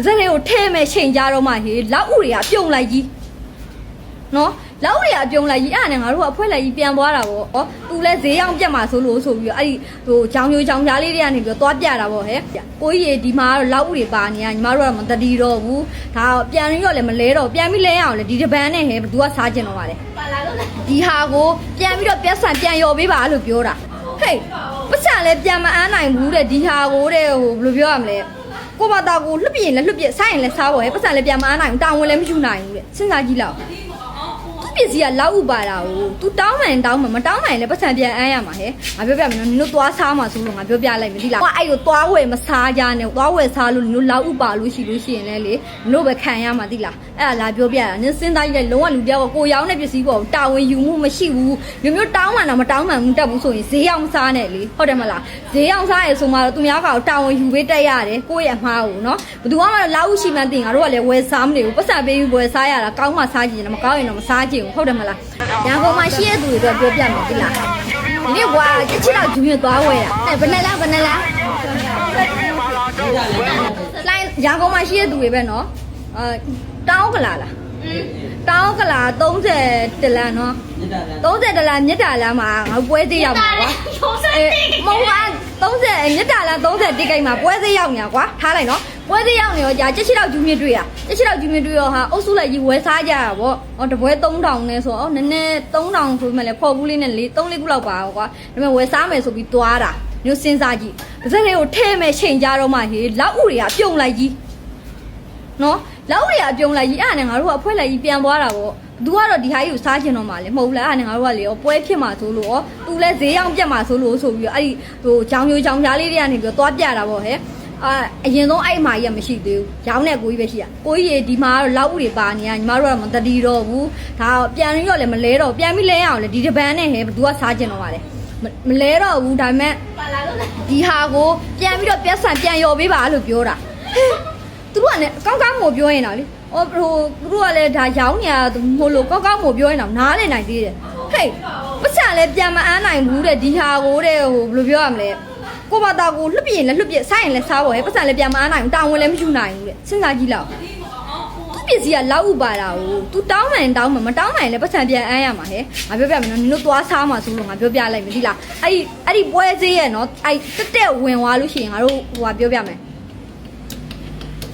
ပါဇက်လေးကိုထဲမဲ့ချိန်ကြတော့မှဟေးလောက်ဥတွေကပြုံလိုက်ကြီးနော်လောက်ဥတွေကအပြုံလိုက်ကြီးအဲ့ဒါနဲ့ငါတို့ကအဖွဲလိုက်ကြီးပြန်သွားတာပေါ့ဩသူလဲဈေးရောက်ပြတ်မှာဆိုလို့ဆိုပြီးတော့အဲ့ဒီဟိုချောင်းမျိုးချောင်းကြားလေးတွေကနေပြီးတော့သွားပြတာပေါ့ဟဲ့ကိုကြီးရေဒီမှာကတော့လောက်ဥတွေပါနေရညီမတို့ကတော့မတတိတော့ဘူးဒါပြန်ပြီးတော့လည်းမလဲတော့ပြန်ပြီးလဲရအောင်လေဒီတပန်းနဲ့ဟဲ့ဘသူကစားကျင်တော့ပါလေပါလာလို့လားဒီဟာကိုပြန်ပြီးတော့ပြက်ဆန်ပြန်ရော်ပေးပါလို့ပြောတာဟေးပတ်စံလည်းပြန်မအားနိုင်ဘူးတဲ့ဒီဟာကိုတဲ့ဟိုဘယ်လိုပြောရမလဲ ကိုမတာကိုလှုပ်ပြရင်လည်းလှုပ်ပြဆိုင်ရင်လည်းစားပါရဲ့ပတ်စံလည်းပြန်မအားနိုင်ဘူးတာဝန်လည်းမယူနိုင်ဘူးတဲ့စဉ်းစားကြည့်လောက်သူ ပစ္စည်းကလောက်ဥပါတာကို तू တောင်းမှန်တောင်းမှန်မတောင်းမှန်လည်းပတ်စံပြန်အမ်းရမှာဟဲ့ငါပြောပြမယ်နော်နင်တို့သွားစားမှာဆိုလို့ငါပြောပြလိုက်မယ်ဒီလားဟိုအဲ့ကိုသွားဝယ်မစားကြနဲ့သွားဝယ်စားလို့နင်တို့လောက်ဥပါလို့ရှိလို့ရှိရင်လည်းလေနင်တို့ပဲခံရမှာဒီလားအဲ့ဒါလာပြောပြတာနင်စဉ်းစားကြည့်လိုက်လုံးဝလူတယောက်ကကိုရောင်းတဲ့ပစ္စည်းပေါ်တာဝန်ယူမှုမရှိဘူးမျိုးမျိုးတောင်းမှန်တော့မတောင်းမှန်ဘူးတက်ဘူးဆိုရင်ဈေးအောင်စားနဲ့လေဟုတ်တယ်မလားဈေးအောင်စားရဆိုမှတော့သူများကောင်တာဝန်ယူပေးတက်ရတယ်ကိုယ့်ရဲ့အမှားကိုနော်ဘယ်သူမှမလောက်ဥရှိမှန်းတင်ငါတို့ကလည်းဝယ်စားမနေဘူးပတ်စံပေးပြီးဝယ်စားရတာကောင်းမှစားကြည့်တယ်မကောင်းရင်တော့မစားကြည့်ဘူးဟုတ်တယ်မလားရန်ကုန်မှာရှိတဲ့သူတွေတော့ပြောပြမယ်ဒီလားဒီနေ့ကွာတစ်ချက်တော့ဂျူးရသွားဝယ်တာအဲ့ဘယ်နဲ့လားဘယ်နဲ့လားလိုင်းရန်ကုန်မှာရှိတဲ့သူတွေပဲနော်အဲတောင်းကလာလားတောင်းကလာ30တလန်နော်30တလန်မြစ်တာလမ်းမှာငါပွဲသေးရောက်မှာကွာရောစက်အေးမဟုတ်ပါ 30မြစ်တာလမ်း30တိကိတ်မှာပွဲသေးရောက်နေတာကွာထားလိုက်နော်ပွဲသေးရောက်နေရောကြာချက်ချီတော့ဂျူးမြစ်တွေ့ရချက်ချီတော့ဂျူးမြစ်တွေ့ရောဟာအုပ်စုလိုက်ကြီးဝယ်စားကြရဗောဟောတပွဲ3000နဲ့ဆိုတော့နည်းနည်း3000ဆိုမှလည်းဖော်ဘူးလေးနဲ့လေး3လေးခုလောက်ပါကွာဒါပေမဲ့ဝယ်စားမယ်ဆိုပြီးသွားတာမျိုးစဉ်းစားကြည့်ပါစက်လေးကိုထဲမဲ့ချိန်ကြတော့မှဟေးလောက်ဥတွေကပြုံလိုက်ကြီး နော်လောက်ဥတွေကအပြုံလိုက်ကြီးအဲ့ဒါနဲ့ငါတို့ကအဖွဲလိုက်ကြီးပြန်သွားတာဗောသူကတော့ဒီဟာကြီးကိုစားကျင်တော့မှလေမဟုတ်ဘူးလားအဲ့ဒါနဲ့ငါတို့ကလေရောပွဲဖြစ်မှာဆိုလို့ရောသူလဲဈေးရောက်ပြတ်မှာဆိုလို့ဆိုပြီးတော့အဲ့ဒီဟိုချောင်းမျိုးချောင်းကြားလေးတွေကနေပြီးတော့သွားပြတာဗောဟဲ့အာအရင်ဆုံးအဲ့အမာကြီးကမရှိသေးဘူးရောင်းတဲ့ကိုကြီးပဲရှိရကိုကြီးရေဒီမှာကတော့လောက်ဥတွေပါနေရညီမတို့ကတော့မတတိတော့ဘူးဒါပြန်ပြီးတော့လည်းမလဲတော့ပြန်ပြီးလဲရအောင်လေဒီတပန်းနဲ့ဟဲ့ဘသူကစားကျင်တော့ပါလေမမလဲတော့ဘူးဒါပေမဲ့ပါလာလို့လားဒီဟာကိုပြန်ပြီးတော့ပြက်ဆန်ပြန်ရော်ပေးပါလို့ပြောတာဟဲ့ သူတို့ကလည်းကောင်းကောင်းမို့ပြောရင်တော့လေဟိုဟိုသူတို့ကလည်းဒါရောင်းနေရမို့လို့ကောင်းကောင်းမို့ပြောရင်တော့နားလည်နိုင်သေးတယ်ဟေးပတ်စံလည်းပြန်မအားနိုင်ဘူးတဲ့ဒီဟာကိုတဲ့ဟိုဘယ်လိုပြောရမလဲကိုမတာကိုလှုပ်ပြရင်လည်းလှုပ်ပြဆိုင်ရင်လည်းစားပါရဲ့ပတ်စံလည်းပြန်မအားနိုင်ဘူးတာဝန်လည်းမယူနိုင်ဘူးတဲ့စဉ်းစားကြည့်လောက်သူပစ္စည်းကလောက်ဥပါတာကို तू တောင်းမှန်တောင်းမှန်မတောင်းမှန်လည်းပတ်စံပြန်အမ်းရမှာဟဲ့ငါပြောပြမယ်နော်နင်တို့သွားစားမှာဆိုလို့ငါပြောပြလိုက်မယ်ဒီလားအဲ့ဒီအဲ့ဒီပွဲဈေးရဲ့နော်အဲ့တက်တက်ဝင်သွားလို့ရှိရင်ငါတို့ဟိုကပြောပြမယ်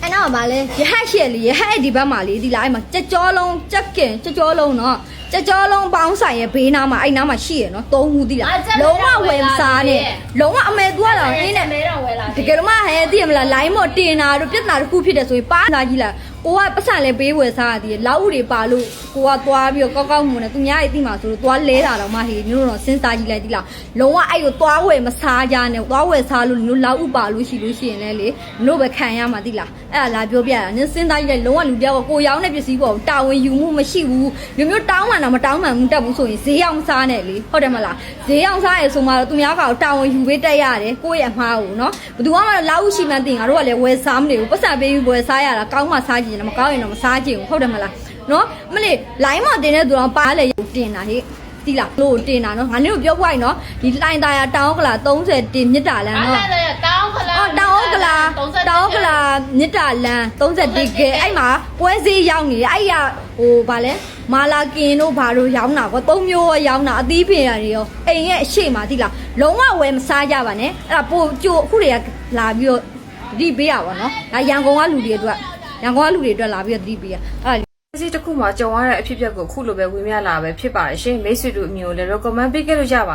အဲ့တော့ဗာလဲရဟတ်ရှက်လေးရဟတ်ဒီဘက်မှာလေးဒီလားအဲ့မှာကြက်ကြောလုံးကြက်ကင်ကြက်ကြောလုံးနော်ကြက်ကြောလုံးပေါင်းဆိုင်ရဲ့ဘေးနားမှာအဲ့နားမှာရှိရနော်သုံးခုဒီလားလုံးဝဝယ်မစားနဲ့လုံးဝအမေသူကတော့အင်းနဲ့မဲတော့ဝယ်လာတကယ်တော့မှဟဲ့သိရမလား line မော့တင်တာတို့ပြဿနာတစ်ခုဖြစ်တယ်ဆိုရင်ပါလာကြီးလားကိုကပတ်စံလဲပေးဝယ်စားရသေးတယ်လောက်ဥတွေပါလို့ကိုကသွားပြီးတော့ကောက်ကောက်မှုနဲ့သူများရဲ့တိမှာဆိုလို့သွားလဲတာတော့မှဟေးမျိုးတော့စဉ်းစားကြည့်လိုက်ဒီလားလုံးဝအဲ့ကိုသွားဝယ်မစားကြနဲ့သွားဝယ်စားလို့မျိုးလောက်ဥပါလို့ရှိလို့ရှိရင်လည်းလေမျိုးပဲခံရမှာဒီလား အဲ့ဒါလာပြောပြတာနင်စဉ်းစားကြည့်လိုက်လုံးဝလူတယောက်ကကိုရောင်းတဲ့ပစ္စည်းပေါ်တာဝန်ယူမှုမရှိဘူးမျိုးမျိုးတောင်းမှန်တော့မတောင်းမှန်ဘူးတက်ဘူးဆိုရင်ဈေးအောင်စားနဲ့လေဟုတ်တယ်မလားဈေးအောင်စားရဆိုမှတော့သူများကောင်တာဝန်ယူပေးတက်ရတယ်ကိုယ့်ရဲ့အမှားကိုနော်ဘယ်သူမှမလောက်ဥရှိမှန်းတင်ငါတို့ကလည်းဝယ်စားမနေဘူးပတ်စံပေးပြီးဝယ်စားရတာကောင်းမှစားကြည့်တယ်မကောင်းရင်တော့မစားကြည့်ဘူးဟုတ်တယ်မလားနော်မလေး line မှာတင်တဲ့သူတော့ပါလေတင်တာဟေ့တိလားလို့တင်တာနော်ငါတို့ပြောပွိုက်နော်ဒီလိုင်းသားရတောင်းကလာ30တင်မြစ်တာလမ်းအားနော်လည်း တောင်းခလာအော်တောင်းကလာတောင်းကလာမြစ်တာလမ်း31ကဲအဲ့မှာပွဲစည်းရောက်နေတယ်အဲ့ရဟိုဗာလဲမာလာကင်တို့ဘာတို့ရောင်းတာကွာသုံးမျိုးရောရောင်းတာအသီးပင်ရတယ်ရောအိမ်ရဲ့အရှိမသိလားလုံးဝဝယ်မစားကြပါနဲ့အဲ့ဒါပိုကြိုအခုတွေကလာပြီးတော့တတိပေးရပါတော့ဒါရန်ကုန်ကလူတွေအတွက်ရန်ကုန်ကလူတွေအတွက်လာပြီးတော့တတိပေးရအဲ့ဒါစီတစ်ခုမှာကြုံရတဲ့အဖြစ်အပျက်ကိုခုလိုပဲဝင်မြလာပဲဖြစ်ပါတယ်ရှင်မိတ်ဆွေတို့အမျိုးလည်း recommend ပေးခဲ့လို့ရပါတယ်